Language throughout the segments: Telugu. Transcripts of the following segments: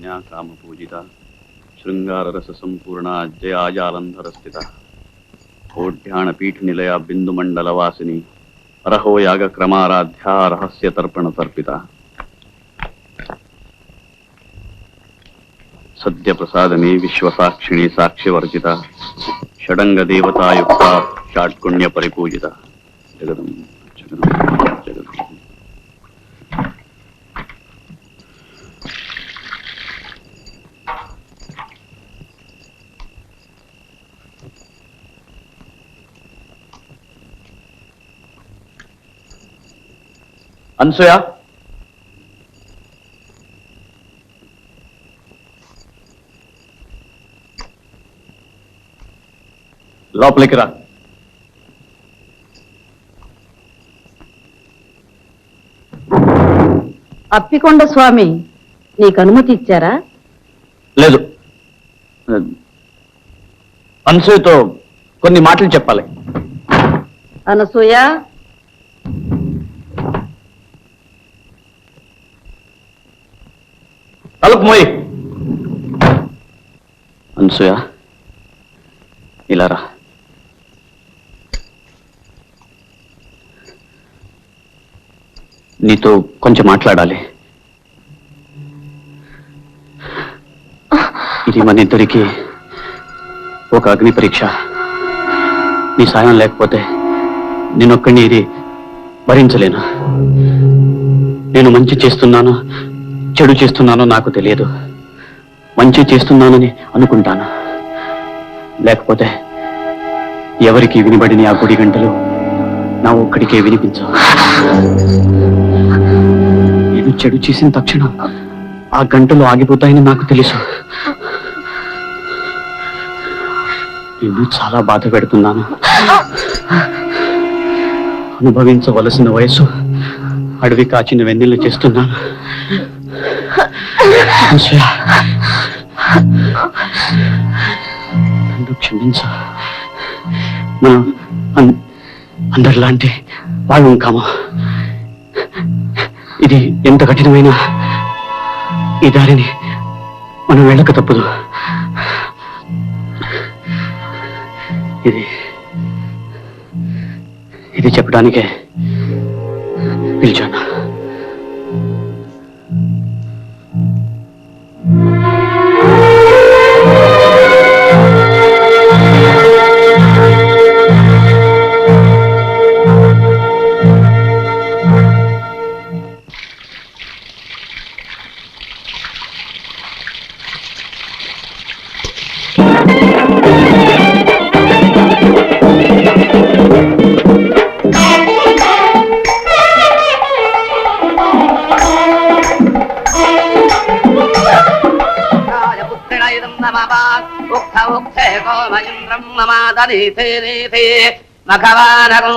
आज्ञाकामपूजिता शृङ्गाररससम्पूर्णा जयाजालन्धरस्थिता कोढ्याणपीठनिलया बिन्दुमण्डलवासिनी अरहो यागक्रमाराध्या रहस्यतर्पणतर्पिता सद्यप्रसादने विश्वसाक्षिणी साक्ष्यवर्जिता षडङ्गदेवतायुक्ता चाट्कुण्यपरिपूजिता जगदम् जगदम् అన్సూయ లోపలికి రా అప్పికొండ స్వామి నీకు అనుమతి ఇచ్చారా? లేదు. అన్సూయతో కొన్ని మాటలు చెప్పాలి. అనసూయ? తలుపు మోయి. అనసూయ ఇలా రా. నీతో కొంచెం మాట్లాడాలి. ఇది మన ఇద్దరికి ఒక అగ్ని పరీక్ష. నీ సాయం లేకపోతే నేనొక్కడిని ఇది భరించలేను. నేను మంచి చేస్తున్నాను. చెడు చేస్తున్నానో నాకు తెలియదు. మంచి చేస్తున్నానని అనుకుంటాను. లేకపోతే ఎవరికి వినబడిన ఆ గుడి గంటలు నా ఒక్కడికే వినిపించవు. నేను చెడు చేసిన తక్షణం ఆ గంటలు ఆగిపోతాయని నాకు తెలుసు. నేను చాలా బాధ పెడుతున్నాను. అనుభవించవలసిన వయసు అడవి కాచిన వెన్నెలు చేస్తున్నాను. నన్ను క్షమించు. మనం అందరిలాంటి వాళ్ళం కాము. ఇది ఎంత కఠినమైన ఈ దారిని మనం వెళ్ళక తప్పదు. ఇది ఇది చెప్పడానికే పిలిచాను. మమాదనీతే నీతే మఘవానకం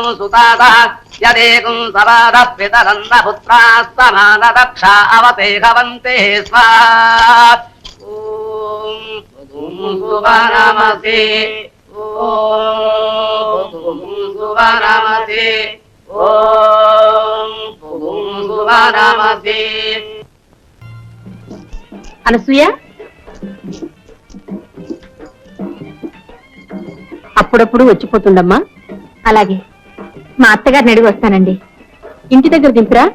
యదేకం సవాద పితరన్న పుత్రాస్తమాన దక్ష అవతే భవంతే స్వాహా ఓం ఓం సువనమసి అనసూయ? అప్పుడప్పుడు వచ్చిపోతుందమ్మా. అలాగే. మా అత్తగారిని అడిగి వస్తానండి. ఇంటి దగ్గర దింపురా.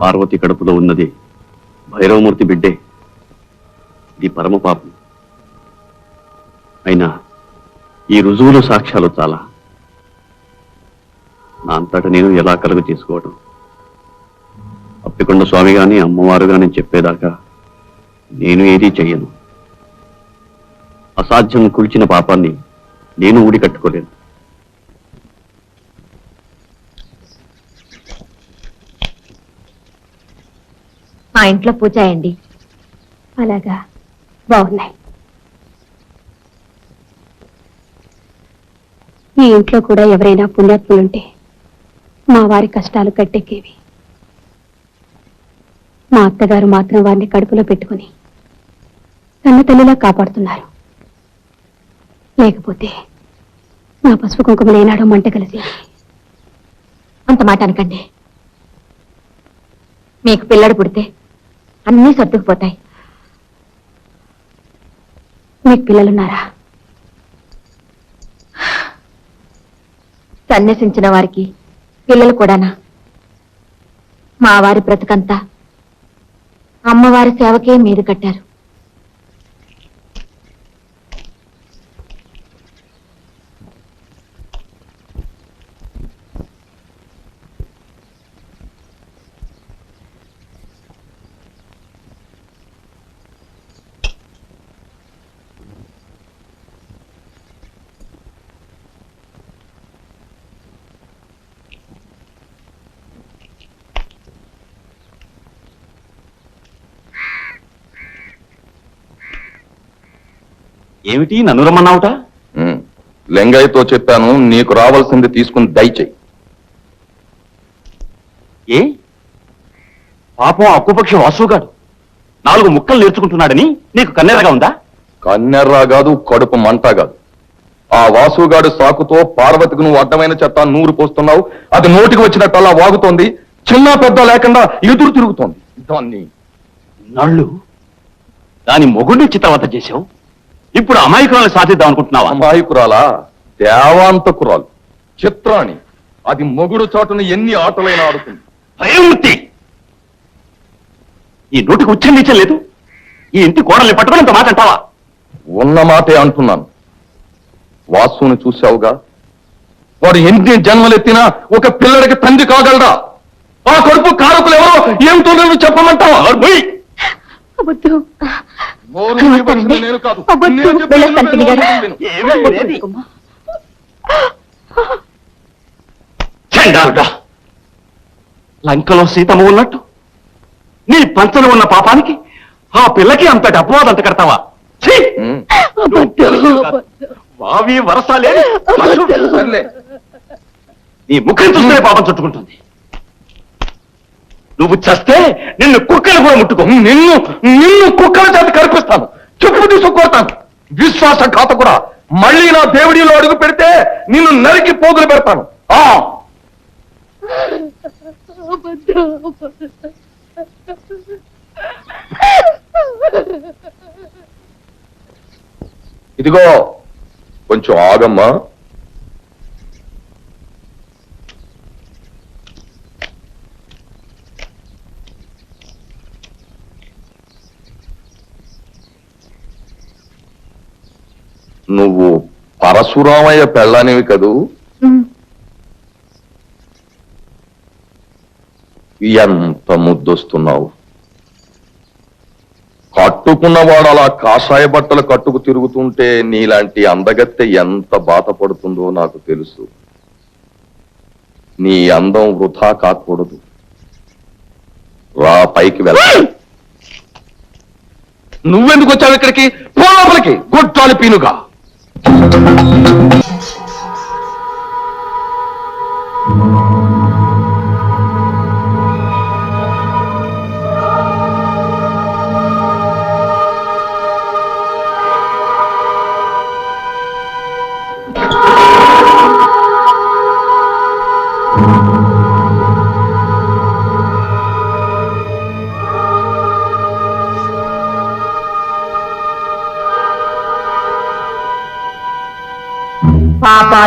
పార్వతి కడుపులో ఉన్నది భైరవమూర్తి బిడ్డే. ఇది పరమ పాపం అయినా ఈ రుజువులు సాక్ష్యాలు చాలా. నా అంతట నేను ఎలా కలుగు చేసుకోవడం అప్పికొండ స్వామి గాని అమ్మవారు గాని చెప్పేదాకా నేను ఏదీ చెయ్యను. అసాధ్యం కుల్చిన పాపాన్ని నేను ఊడి కట్టుకోలేను. మా ఇంట్లో పూజ అయ్యండి అలాగా బాగున్నాయి. మీ ఇంట్లో కూడా ఎవరైనా పుణ్యాత్ములుంటే మా వారి కష్టాలు కట్టెక్కేవి. మా అత్తగారు మాత్రం వారిని కడుపులో పెట్టుకుని కన్న తల్లిలా కాపాడుతున్నారు. లేకపోతే నా పసుపు కుంకుమలు ఏనాడో మంట కలిసి అంత మాట అనకండి. మీకు పిల్లడు పుడితే అన్నీ సర్దుకుపోతాయి. మీకు పిల్లలున్నారా? సన్యసించిన వారికి పిల్లలు కూడానా? మా వారి బ్రతుకంతా అమ్మవారి సేవకే మీద కట్టారు. ఏమిటి? నన్ను రమ్మన్నావుట. లింగయ్యతో చెప్పాను నీకు రావాల్సింది తీసుకుని దయచేయి ఏ? పాపం అక్కుపక్ష వాసుగాడు నాలుగు ముక్కలు నేర్చుకుంటున్నాడని నీకు కన్నెరగా ఉందా? కన్నెర్రా కాదు కడుపు మంట కాదు. ఆ వాసుగాడు సాకుతో పార్వతికి నువ్వు అడ్డమైన చెత్త నూరు పోస్తున్నావు. అది నోటికి వచ్చినట్టల్లా వాగుతోంది. చిన్న పెద్ద లేకుండా ఎదురు తిరుగుతోంది. దాన్ని నళ్ళు దాని మొగుడిని చిత్రవత చేశావు? ఇప్పుడు అమాయకురాలను సాధిద్దాం అనుకుంటున్నావా? అమాయకురాలా? దేవాంతకురాలు. చిత్రాణి. అది మొగుడు చాటున ఎన్ని ఆటలైనా ఆడుతుంది. భయమూర్తి ఈ నోటికి ఉచ్చం లేదు. ఈ ఇంటి కోడల్ని పట్టుకుని ఇంత మాట అంటావా? ఉన్న మాటే అంటున్నాను. వాసుని చూశావుగా? వాడు ఎన్ని జన్మలెత్తినా ఒక పిల్లడికి తండ్రి కాగలరా ఆ కడుపు కారకులు ఎవరో? ఏమిటో నువ్వు చెప్పమంటావా? వద్దు లంకలో సీతమ్మ ఉన్నట్టు? నీ పంచన ఉన్న పాపానికి ఆ పిల్లకి అంతటి అపవాదం అంత కడతావా? ఛీ! ఉమ్, వావి వరస లేని పశు. సర్లే. నీ ముఖం చూస్తే పాపం చుట్టుకుంటుంది. నువ్వు చస్తే నిన్ను కుక్కలు కూడా ముట్టుకో. నిన్ను నిన్ను కుక్కల చేత కనిపిస్తాను చెప్పు తీసుకొడతాను విశ్వాస ఖాత కూడా మళ్ళీ నా దేవుడిలో అడుగు పెడితే నిన్ను నరికి పోగులు పెడతాను. ఆ! ఇదిగో కొంచెం ఆగమ్మా. నువ్వు పరశురామయ్య పెళ్ళానివి కదూ? ఎంత ముద్దొస్తున్నావు? కట్టుకున్నవాడు అలా కాషాయ బట్టలు కట్టుకు తిరుగుతుంటే నీలాంటి అందగత్తె ఎంత బాధపడుతుందో నాకు తెలుసు. నీ అందం వృధా కాకూడదు. రా పైకి వెళ్ళ. నువ్వెందుకు వచ్చావు ఇక్కడికి? పో లోపలికి. గొడ్డాలి పీనుగా. Thank you.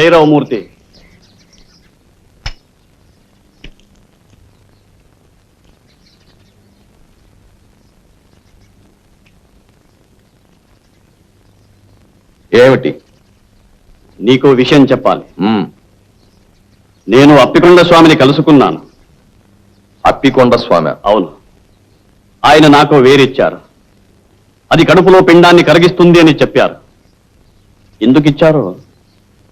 భైరవమూర్తి ఏమిటి? నీకు విషయం చెప్పాలి. నేను అప్పికొండ స్వామిని కలుసుకున్నాను. అప్పికొండ స్వామి అవును. ఆయన నాకు వేరిచ్చారు. అది కడుపులో పిండాన్ని కరిగిస్తుంది అని చెప్పారు. ఎందుకు ఇచ్చారో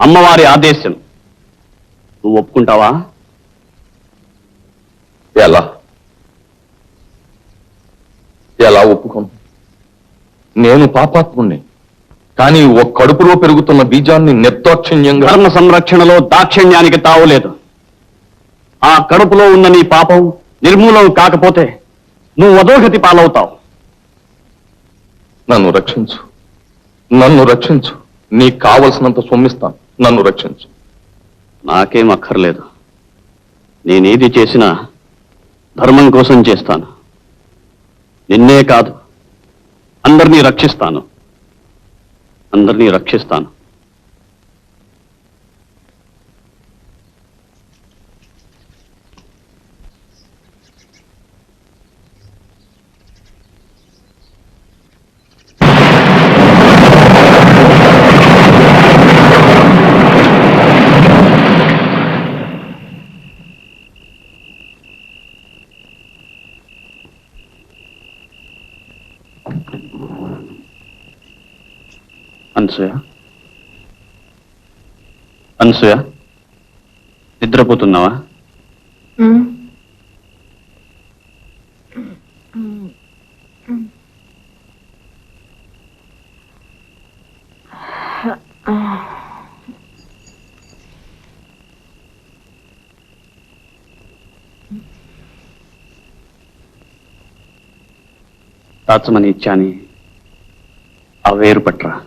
అమ్మవారి ఆదేశం. నువ్వు ఒప్పుకుంటావా? ఎలా? ఎలా ఒప్పుకోను? నేను పాపాత్ముణ్ణి కానీ ఒక కడుపులో పెరుగుతున్న బీజాన్ని నిర్దాక్షిణ్యంగా ధర్మ సంరక్షణలో దాక్షిణ్యానికి తావులేదు ఆ కడుపులో ఉన్న నీ పాపం నిర్మూలం కాకపోతే నువ్వు అధోగతి పాలవుతావు. నన్ను రక్షించు. నన్ను రక్షించు. నీకు కావలసినంత సొమ్మిస్తాను. నన్ను రక్షించు. నాకేం అక్కర్లేదు. నేనేది చేసినా ధర్మం కోసం చేస్తాను. నిన్నే కాదు అందరినీ రక్షిస్తాను. అందరినీ రక్షిస్తాను. అనసూయ. అనసూయ? నిద్రపోతున్నావా? దాచమని ఇచ్చాని. ఆ వేరు పట్రా.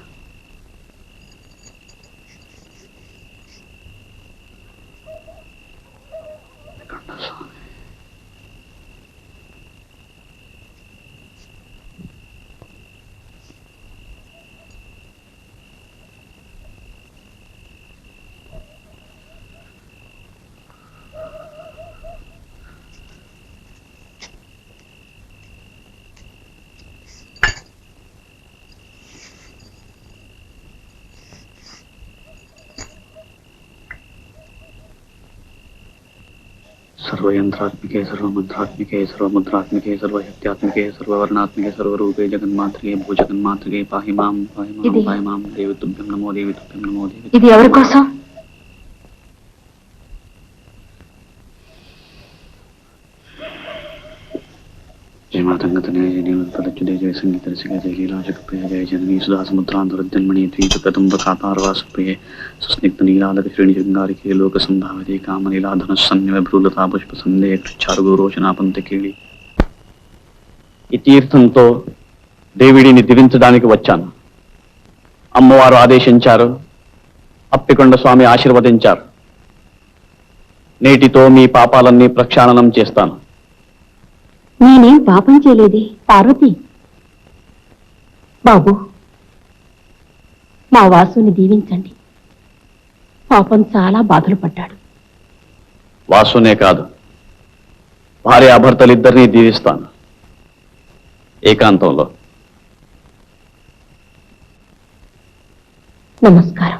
सर्वयंत्रात्मिके सर्वमंत्रात्मिके सर्वमुद्रात्मिके सर्वशक्त्यात्मिके सर्ववर्णात्मिके सर्वरूपे जगन्मातृके भूजगन्मातृके पाहि मां पाहि मां ఇది- पाहि मां देवी तुभ्यं नमो देवी तुभ्यं नमो देवी ఇది ఎవరి కోసం मातंगतनय जय नीलपदच्युते जय संगीतरसिके जय लीलाशकप्रिय जय जननी सुधा समुद्रान्तरजन्मणि द्वीपकदम्बकातारवासप्रिये सुस्निग्धनीलालकश्रेणिशृङ्गारिके लोकसम्भावते कामलीलाधनुस्सन्निभ्रूलता पुष्पसन्देह చారుగురోచనాపంతకీళి ఈ తీర్థంతో దేవిడిని దివించడానికి వచ్చాను అమ్మవారు ఆదేశించారు అప్పికొండ స్వామి ఆశీర్వదించారు నేటితో మీ పాపాలన్నీ ప్రక్షాళనం చేస్తాను నేనేం పాపం చేయలేదే? పార్వతి. బాబు మా వాసుని దీవించండి. పాపం చాలా బాధలు పడ్డాడు. వాసునే కాదు భార్యాభర్తలిద్దరినీ దీవిస్తాను. ఏకాంతంలో. నమస్కారం.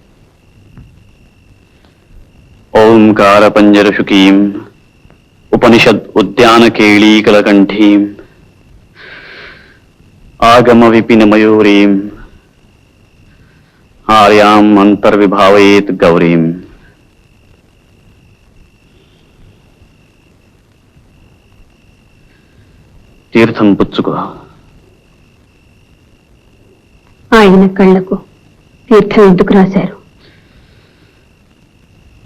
ఓంకార పంజరషుకీం ఉపనిషద్ ఉద్యాన కేళీకలకంఠీం ఆగమ విపిన మయూరీం ఆర్యాం అంతర్విభావయేత్ గౌరీం తీర్థం పుచ్చుకో ఆయన కళ్ళకు తీర్థం ఎందుకు రాశారు?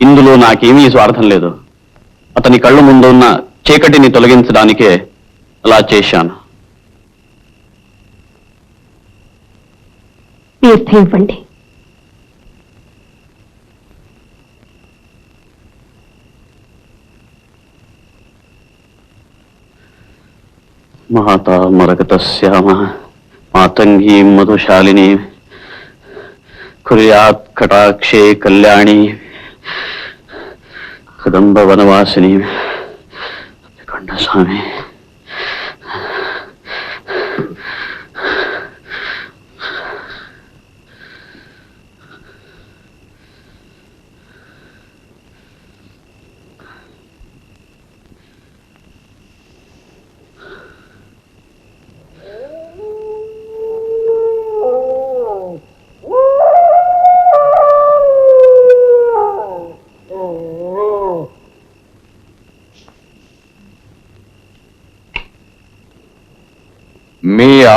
ఇందులో నాకేమీ స్వార్థం లేదు. అతని కళ్ళ ముందు ఉన్న చీకటిని తొలగించడానికే అలా చేశాను. తీర్థం ఇవ్వండి మాతా మరకత శ్యామ మాతంగీ మధుశాలిని కుర్యాత్ కటాక్షే కళ్యాణి. కదంబ వనవాసిని కొండ స్వామి